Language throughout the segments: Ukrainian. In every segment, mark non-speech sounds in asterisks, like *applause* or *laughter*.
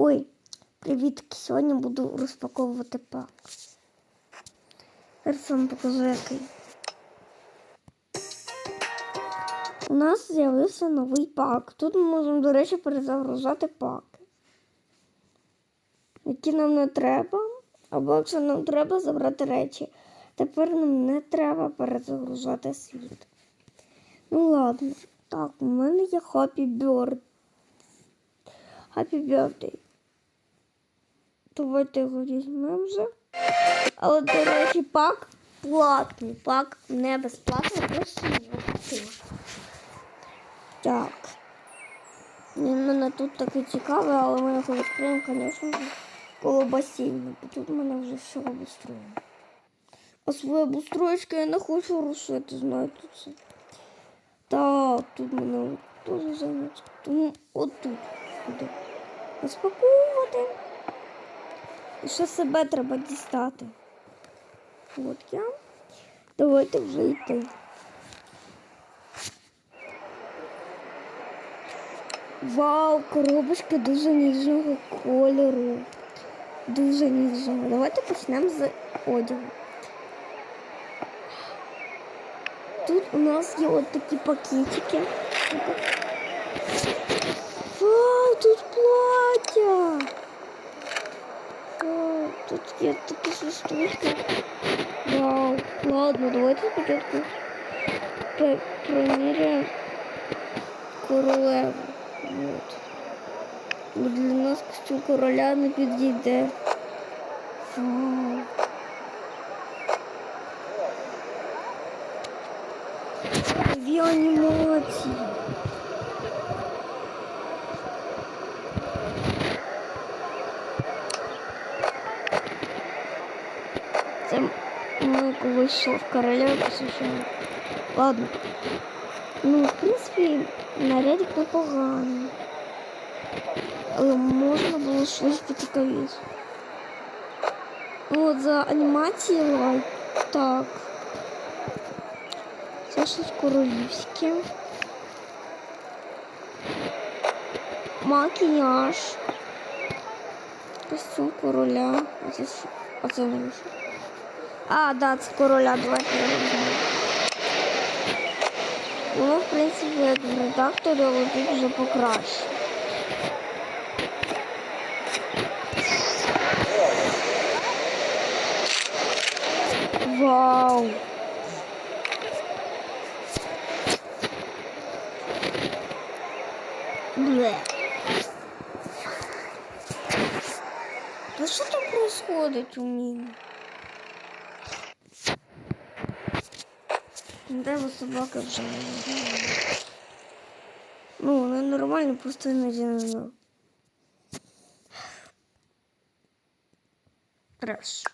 Ой, привіт! Сьогодні буду розпаковувати пак. Зараз вам покажу який. У нас з'явився новий пак. Тут ми можемо, до речі, перезагружати паки. Які нам не треба. Або якщо нам треба забрати речі. Тепер нам не треба перезагружати світ. Ну ладно. Так, у мене є Happy Bird. Happy Birthday. Давайте його візьмемо вже. Але, до речі, пак платний. Пак не безплатний, просто його купила. Так. Він мене тут такий цікавий, але ми його відкриємо, звісно, коло басейну. Тут мене вже все обустроєно. А свої обустроєчки я не хочу рушити, знаєте це. Так, тут мене теж зайняться. Тому отут розпаковувати. Ще себе треба дістати. От я. Давайте вже йти. Вау, коробочка дуже ніжного кольору. Дуже ніжного. Давайте почнемо з одягу. Тут у нас є от такі пакетики. Вау, тут плаття. Вау, тут є такі свистушки. Вау, ладно, давайте спочатку пр- приміряємо королеву. Вот. Бо для нас костюм короля не підійде. Вау. Дві анімації. ми колись йшов в короля посвящали. Ладно. Ну, в принципі, нарядик непоганий. Але можна було щось поцікавіше. Ну, От за анімації лайк. Так. Це щось королівське. Макіяж. Костюм короля. А це, що? а це не що? А, да, це короля, давайте. Воно, в принципі, як в редакторі, тут вже покраще. Вау! Бле. Да что там происходит у меня? Де ви собака вже? Ну, вона нормально, просто іноді не знаю. Треш.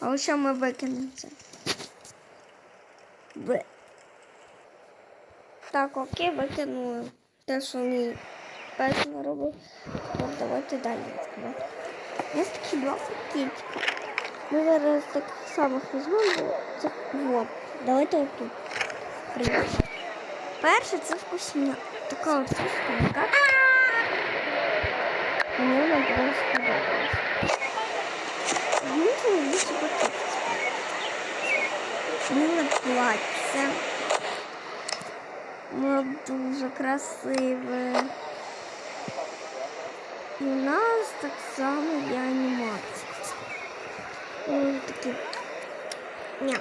А ось що ми викинемо? Б. Так, окей, викинули. Те, що мій пес не робив. Давайте далі. Нас такі два пакетика. Ми зараз так само візьмемо, це вот. Давайте отут. Прийдемо. Перше це вкусня. Така от вкусненька. Мені вона дуже сподобалась. Він більше пакет. Миле плаття. Воно дуже красиве. І у нас так само є анімація. Ось такі. Ня.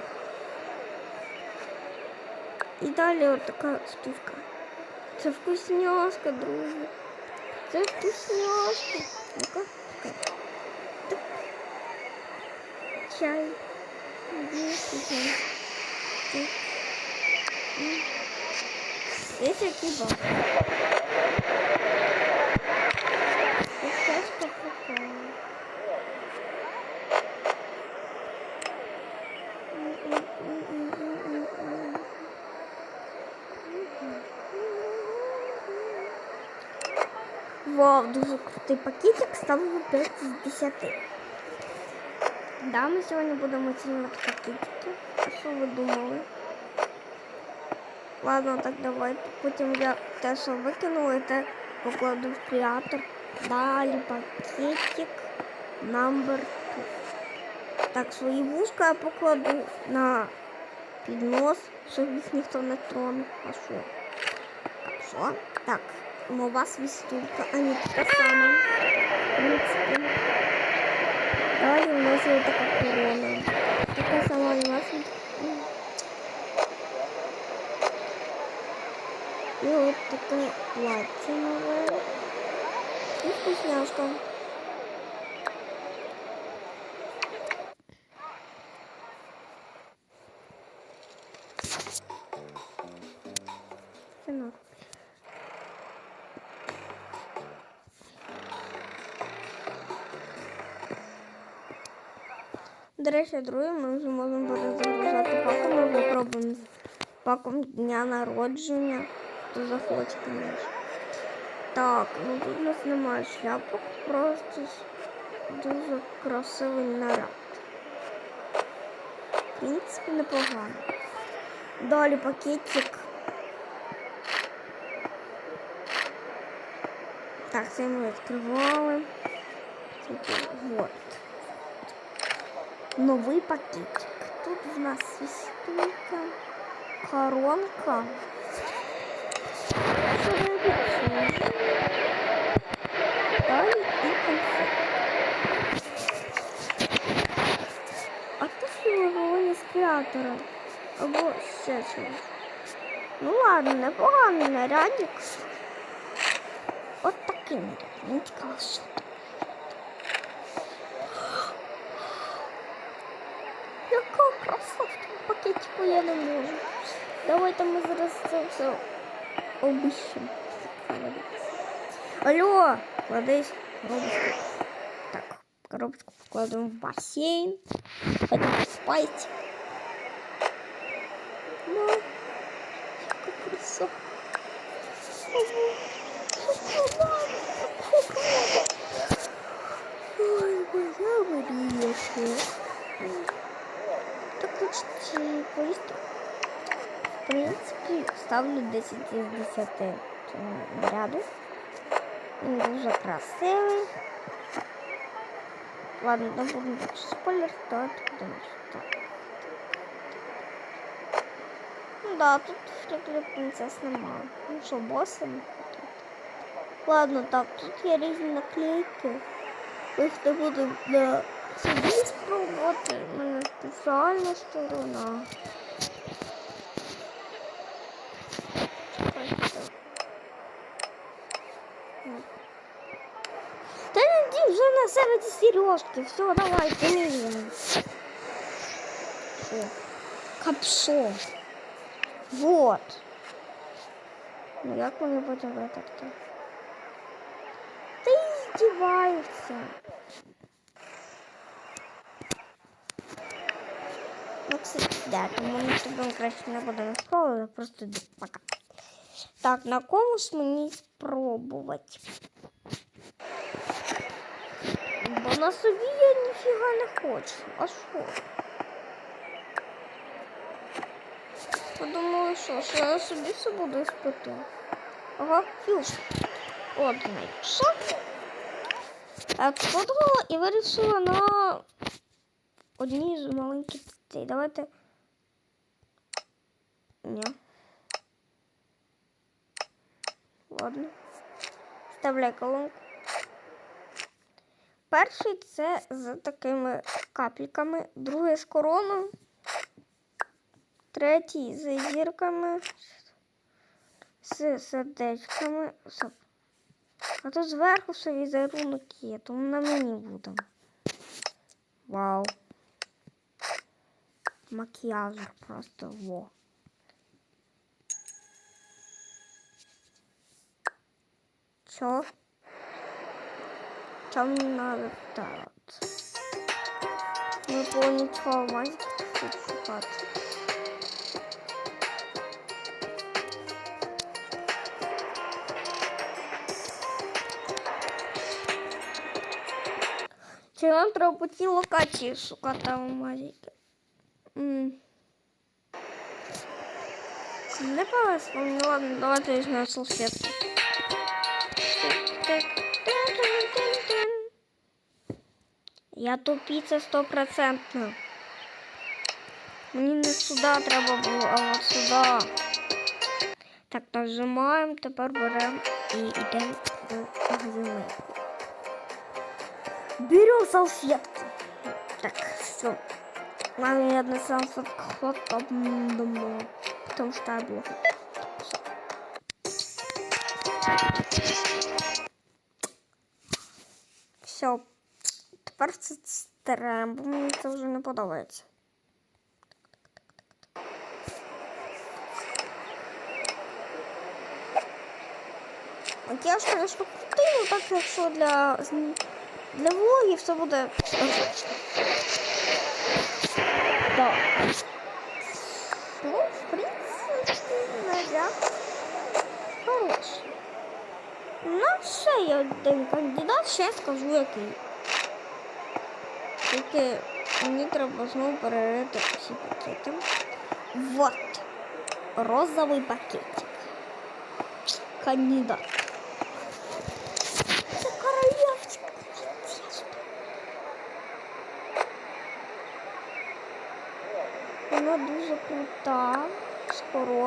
І далі от така штука. Це вкусняшка, друзі. Це вкусняшка. Ну-ка, чекай. Так. Чай. Є чай. Так. Вау, дуже крутий пакетик, ставлю 5 з 10. Да, ми сьогодні будемо оцінювати пакетики. Що ви думали? Ладно, так давайте. Потім я те, що викинули, те покладу в креатор. Далі пакетик number two. Так, свої вушка я покладу на піднос, щоб їх ніхто не тронув. А що? А що? Так, нова свістулька, а не така сама. В принципі. Далі у нас є така корона. До речі, друге, ми вже можемо перезагружати паком. Ми попробуємо з паком дня народження. Хто захоче, звісно. Так, ну тут у нас немає шляпок, просто дуже красивий наряд. В принципі, непогано. Далі пакетик. Так, це ми відкривали. Тільки Вот. Новий пакетик. Тут в нас коронка. Що я відчула? Далі і конфет. А то що головні з креатора? Або ще щось. Ну ладно, непоганий нарядик. От такий наряд. Мені цікаво, що я не можу. Давайте ми зараз це все обіщемо. Алло, кладись коробочку. Так, коробочку вкладываем в бассейн. Пойдем спать. Ну, шоколад, шоколад. Ой, моя Маріяшка. Почти поїсти. В принципі, ставлю 10 із 10 цьому наряду. Він дуже. Ладно, не будемо спойлер, давайте будемо так. Ну да, тут фріклі принцес немає. Ну що, боси. Ладно, так, тут є різні наклейки. Їх не буду на собі спробувати. У мене спеціальна сторона. Та не вже на себе ці сережки. Все, давай, тянем. Що? Капшо. Вот. Ну як вони потім витерти? Та й здіваються. Ну, кстати, да, тому ми тобі краще не будемо спробувати, просто пока. Так, на кому ж мені спробувати? Бо на собі я ніфіга не хочу. А що? Подумала, що, що я собі все буду іспитувати. Ага, фюш. От знайшла. Подумала і вирішила на одній з маленьких дітей. Давайте. Ні. Ладно. Вставляй колонку. Перший це з такими капліками, другий з короною, третій з зірками, з сердечками. А тут зверху ще візерунок є, тому на мені буде. Вау Макіяж просто во. Чё? Чё мне надо так? Не было ничего, мазик тут шукать. Чи вам треба по цій локації шукати алмазики? М. Не повезло. Ну ладно, давайте візьмемо салфетку. Я тупіця стопроцентна. Мені не сюди треба було, а от сюди. Так, нажимаємо, тепер беремо і йдемо до магазину. Берем салфетки. Так, все. Маме я на салфетку думаю, потому что я был. Все. Тепер це стираємо, бо мені не подобається. Макіяж, конечно, крутий, ну так, якщо для, для влогів це буде ржачно. наряд хороший. Ну, ще є один кандидат, ще скажу який. Тільки мені треба знову перерити всі пакети. Вот. Розовий пакетик. Кандидат.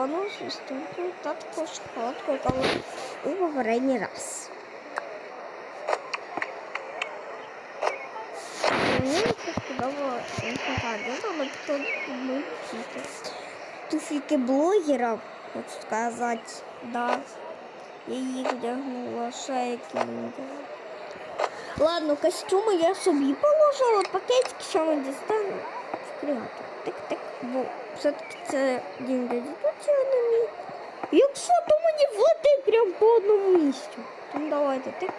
З виступою та також шоколадкою, у попередній раз. Мені це сподобалося але тут ми фіки. Туфіки блогера, хочу сказати, да. Я їх вдягнула, які мені. Ладно, костюми я собі положила, пакетики ще ми креатор. Тик-тик, бо все-таки це йдуть мій. Якщо, то мені влетить прям по одному місцю. Тому давайте тик.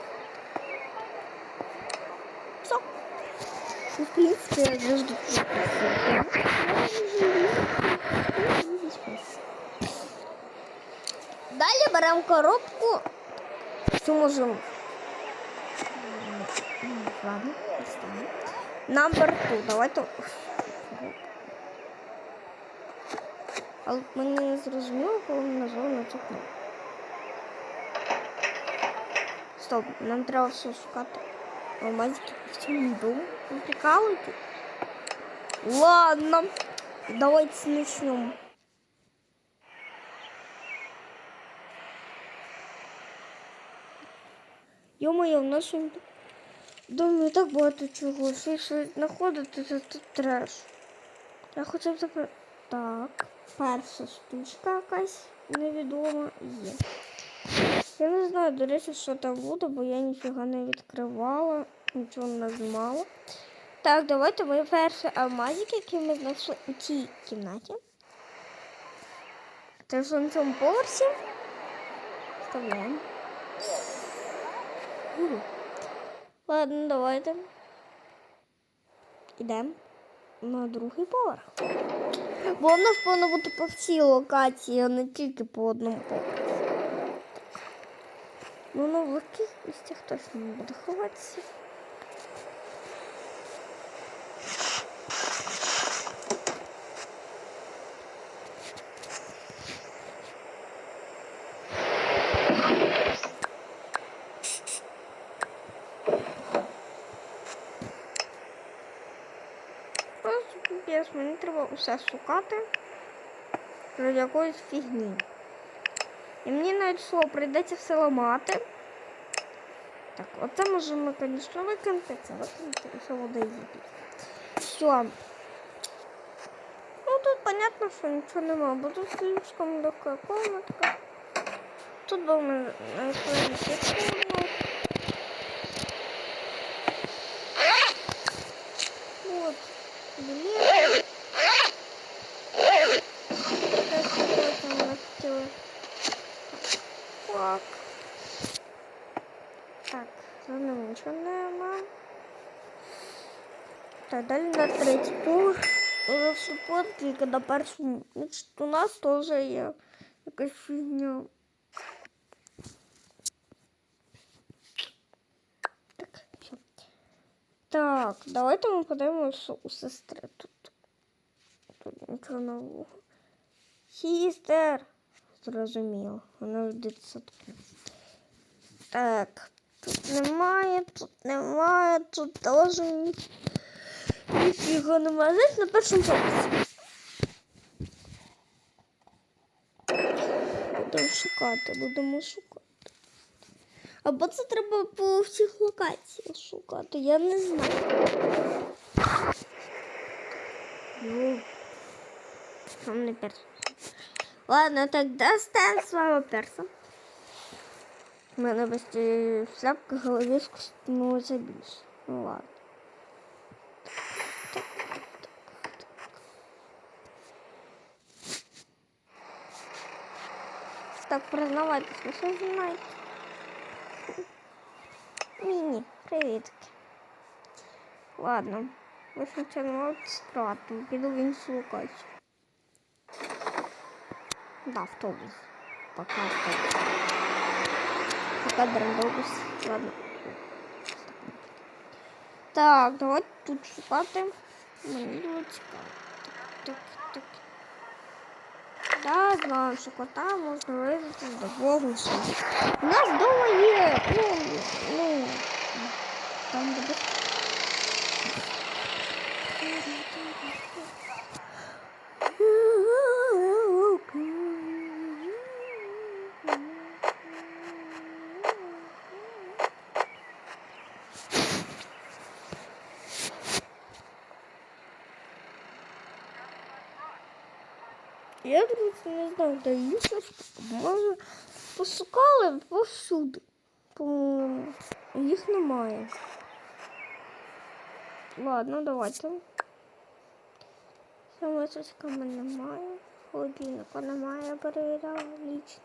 Все. Ну, в принципі, я завжди *laughs* Далі беремо коробку. Цю можемо. Ладно. Number two. Давайте. Але мені не зрозуміло, коли ми нажали на цю кнопку. Стоп, нам треба все шукати. Алмазики по всьому дому. Ви прикалуєте? Ладно, давайте начнем. Ё-моё, в нашому домі так багато чого. Якщо знаходити, то тут треш. Я хоча б тепер... Так, перша штучка якась невідома є. Я не знаю, до речі, що там буде, бо я ніфіга не відкривала, нічого не знімала. Так, давайте мої перші алмазики, які ми знайшли у цій кімнаті. Це ж на цьому поверсі. Вставляємо. Ладно, давайте. Ідемо на другий поверх. Бо воно ж повинно бути по всій локації, а не тільки по одному поверсі. Ну, на великих місцях точно не буде ховатися. Просто піпець, мені треба усе шукати ради якоїсь фігні. І мені навіть слово прийдеться все ламати. Так, оце можемо, звісно, викинути, це викинути і все вода їздить. Все. Ну тут понятно, що нічого немає, бо тут слишком легка комнатка. Тут був ми знайшли Так. Так, за ним нічого нема. Так, далі на третій поверх. Уже супот, тільки на першому. Значить, у нас теж є якась фігня. Так, все. Так, давайте ми подивимося у сестри тут. Тут нічого нового. Сістер, Зрозуміло. Вона в дитсадку. Так. Тут немає, тут немає, тут теж ні- ніфіга немає. Знаєте, на першому поверсі. Будемо шукати, будемо шукати. Або це треба по всіх локаціях шукати, я не знаю. Ну, там не перс. Ладно, тогда ставим с вами перса. У мене без цієї шляпки голові скоснулося більше. Ну ладно. Так, так, так, так. Так, признавайтесь, ви все знаєте. Міні, привітки. Ладно, ви спочатку стратно, піду в іншу локацію. Да, автобус. Пока автобус. Пока драндобус. Ладно. Так, давайте тут шукати. Мені було цікаво. Так, так, так. Да, знаю, що кота можна вирізати з допомогою. У нас вдома є. Ну, ну, там де без- Я, друзі, не знаю, де інше. Може, пошукали повсюди. По-моєму. Їх немає. Ладно, давайте. Самосочками немає. Холодильника немає, перевіряла лічно.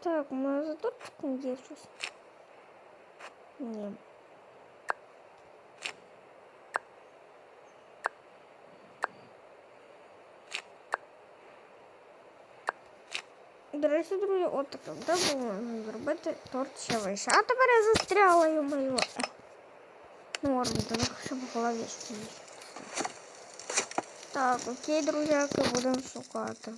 Так, може за тортиком є щось? Ні. До речі, друзі, от таке. Треба було зробити торт ще вище. А тепер я застряла його мою. Норм, так щоб в голові стоїть. Так, окей, друзяки, будемо шукати.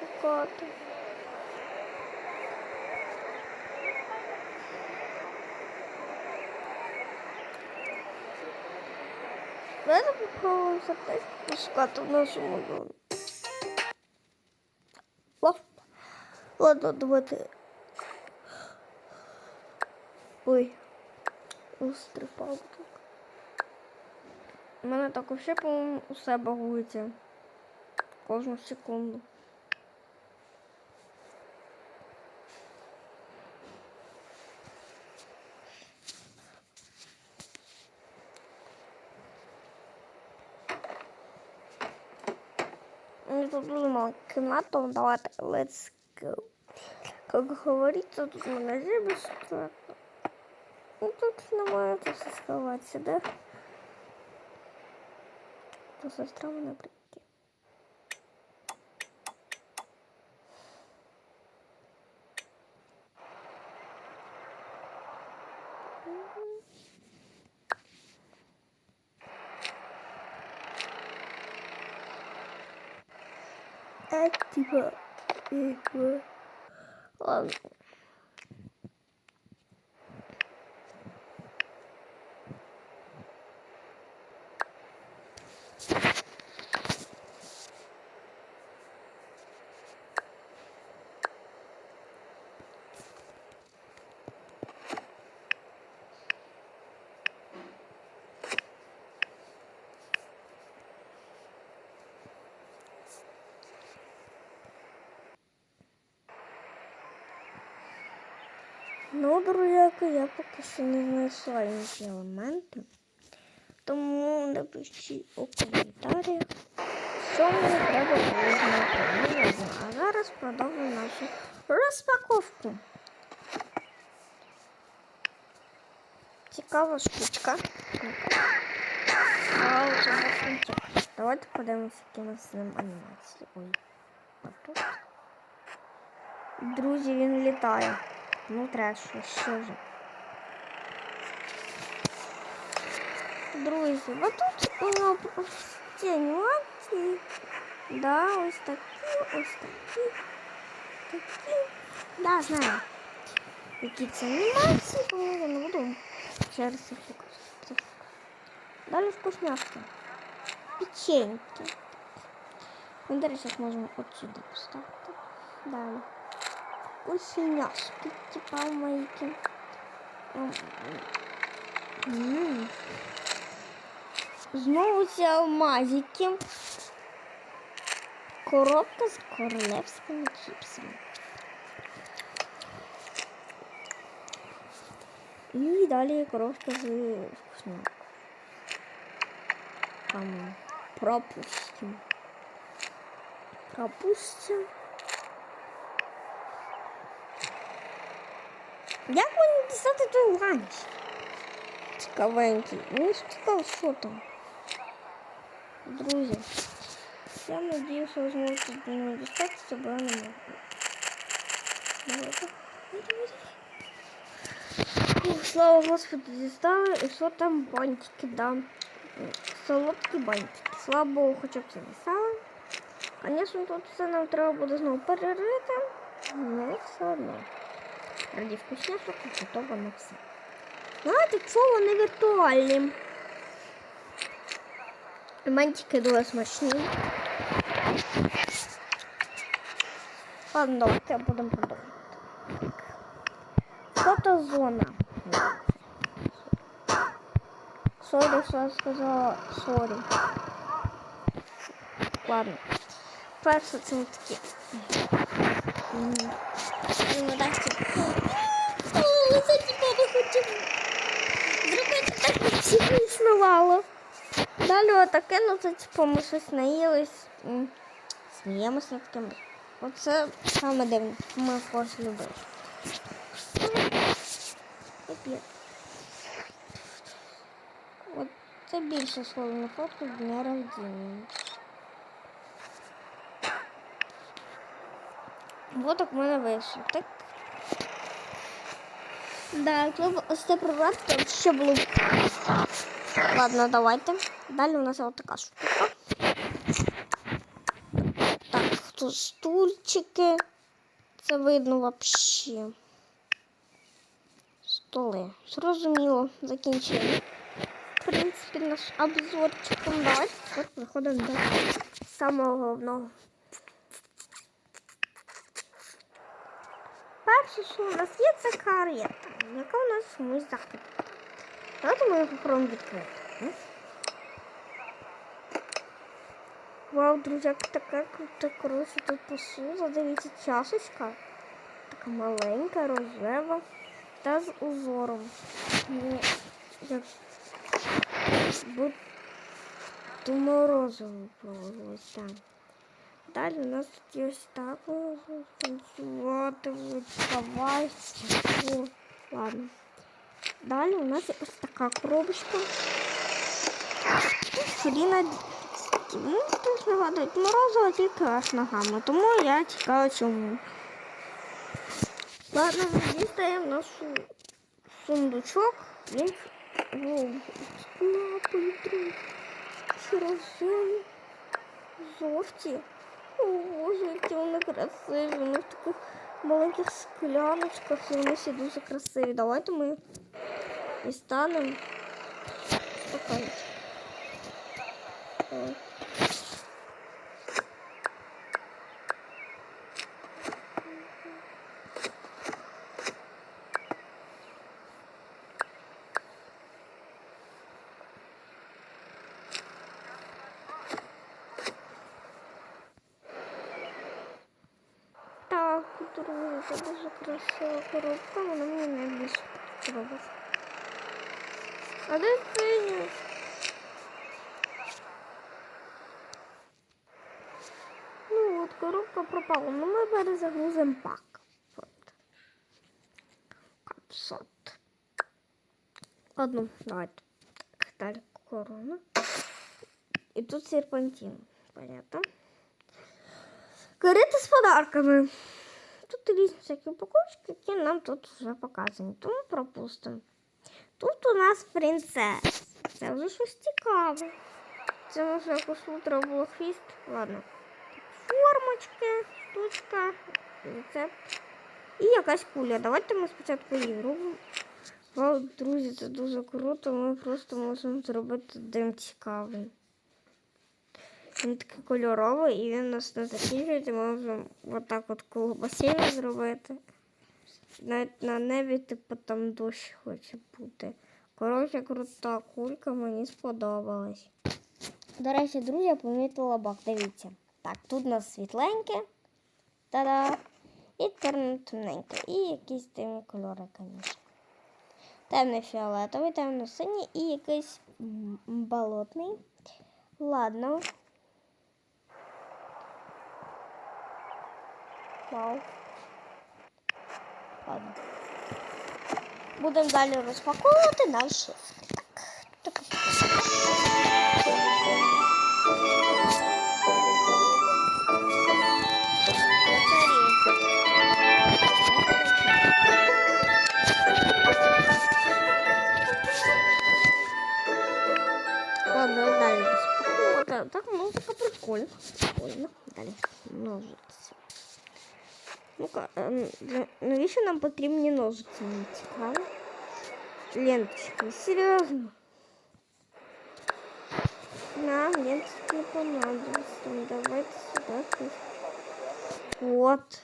Шукати? Давайте попробуємо запитати пошукати в нашому домі. Ладно, давайте. Ой, устрипав тут. У мене так вообще, по-моєму, усе багується. Кожну секунду. Тут дуже мало кімнату, давайте let's go. Как говорится, тут магазин бесплатно. Ну немає тут все сховатися, да? То сестра мене прийти. Ну, друзяки, я поки що не знайшла інші елементи. Тому напишіть у коментарях, що мені треба було. Ну, А зараз продовжуємо нашу розпаковку. Цікава штучка. Давайте подивимося, які нас з ним анімації. Ой. Друзі, він літає. Ну, треш, що ж. Друзі, а тут воно ці анімації. Да, ось такі, ось такі, такі. Да, знаю. Які це анімації, бо я не буду ще раз їх показувати. Далі вкусняшки. Печеньки. Ми, до речі, їх можемо отсюди поставити. Далі. Вкусняшки, типа майки. Знову ці алмазики. Коробка з королевськими чіпсами. І далі коробка з вкусняшками. Там пропустим. Пропустим. Як мені дістати той ланч? Цікавенький. Мені ж цікаво, що там. Друзі, я надіюсь, що ви зможете до нього дістатися, бо я не можу. Давайте. Давайте. Ух, Слава Господу, дістали. І що там бантики, да. Солодкі бантики. Слава Богу, хоча б це дістали. Звісно, тут все нам треба буде знову перерити. але все одно. Раді вкусняшок готово на все. Знаєте, що вони віртуальні. Мантики дуже смачні. Ладно, давайте будемо продовжувати. Фотозона. Сорі, що я сказала сорі. Ладно. Перше це такі. М. Ну, так, О, це типу не зробити так, як всі існувало. Далі отаке, ну це типу ми щось наїлись, сміємося над кимось. Оце саме дивне, ми когось любили. От це більше слово на фотку дня рождения. Вот так в мене вийшло. Так. Да, ось це прибрати, ще було. Ладно, давайте. Далі у нас ось така штука. Так, тут стульчики. Це видно вообще. Столи. Зрозуміло, закінчили. В принципі, наш обзорчиком. Давайте виходимо до самого головного. Перше, що у нас є, це карета, яка у нас чомусь закрита. Давайте ми її попробуємо. Вау, друзі, така крута, коротше, тут посуда. Дивіться, чашечка. Така маленька, рожева та з узором. Ну, як будто морозиво проводилось там. Далі у нас тут є ось так танцювати, відкривайся. Ладно. Далі у нас є ось така коробочка. Фріна Ну, теж нагадують морозиво тільки аж ногами. Тому я чекаю чому. Ладно, дістаємо нашу сундучок. Він друг. Рожеві. Жовті. О, які вони красиві. Вони в таких маленьких скляночках і вони всі дуже красиві. Давайте ми дістанемо стаканчик. Ой. Так, друзі, це дуже красива коробка, вона мені найбільше подобається. А де синя? Ну от, коробка пропала. Ну ми перезагрузимо пак. От. Капсот. Одну, давайте. Далі корона. І тут серпантин. Понятно. Карета з подарками. Різні всякі упаковочки, які нам тут вже показані. Тому пропустимо. Тут у нас принцес. Це вже щось цікаве. Це може якось утро було хвіст. Ладно. Формочки, штучка, рецепт. І якась куля. Давайте ми спочатку її робимо. Вау, друзі, це дуже круто. Ми просто можемо зробити дим цікавий. Він такий кольоровий і він нас не закінчується. Ми можемо отак от коло басейну зробити. Навіть на небі, типу, там дощ хоче бути. Коротше, крута кулька, мені сподобалась. До речі, друзі, я помітила бак. Дивіться. Так, тут у нас світленьке. Та-да! І темно-темненьке. І якісь темні кольори, звісно. Темний фіолетовий, темно-синій і якийсь болотний. Ладно. Вау. Ладно. Будемо далі розпаковувати наш шифр. Так. так. Ладно, далі розпаковувати. Так, музика прикольна. Прикольно. Далі. Ножиці. Ну-ка, ем, для- навіщо нам потрібні ножиці? Мені цікаво. Ленточки. Серйозно. Нам ленточки не понадобятся. Ну, Давайте сюди. щось. Вот.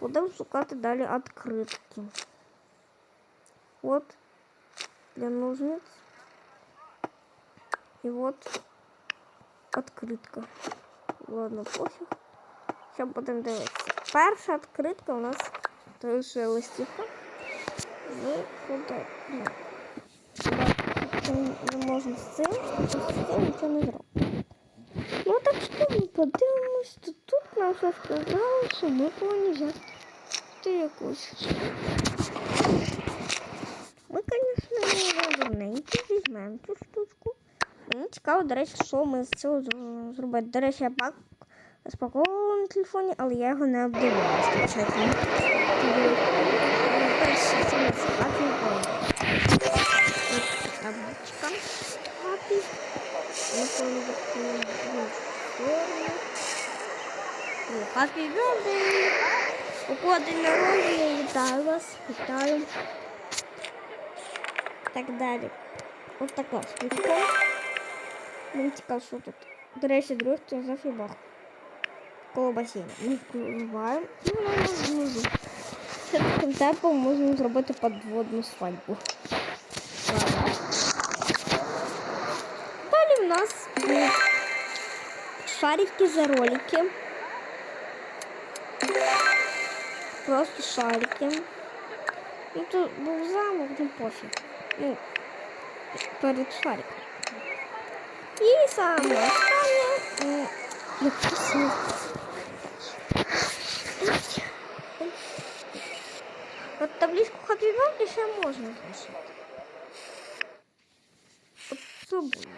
Будемо шукати далі відкритки. Вот. Для ножниць. И вот открытка. Ладно, пофіг. Сейчас будемо дивитися. Перша відкритка у нас лише листівка. Ми куди? Не можна з цим, з цим нічого не зробимо. Ну так що ми подивимось, то тут нам вже сказали, що ми повинні взяти якусь. Ми, звісно, не розумненькі, візьмемо цю штучку. Мені цікаво, до речі, що ми з цього зро- зробити. До речі, я пак розпаковувала на телефоні, але я його не обдивилася. Перше, це табличка Happy. Ми повинні відкрити форму. І Happy Birthday! У кого народження, вітаю вас, вітаю. Так далі. Ось така штучка. Мені цікаво, що тут. До речі, друг, це за фібах. Коло басейну. Ми вкриваємо і воно у нас знизу. Це таким темпом можемо зробити подводну свадьбу. Ладно. Далі в нас є шарики за ролики. Просто шарики. Ну тут був замок, ну пофіг. Ну, перед шариком. І саме останнє. м, табличку Happy Birthday можна залишити. От собою.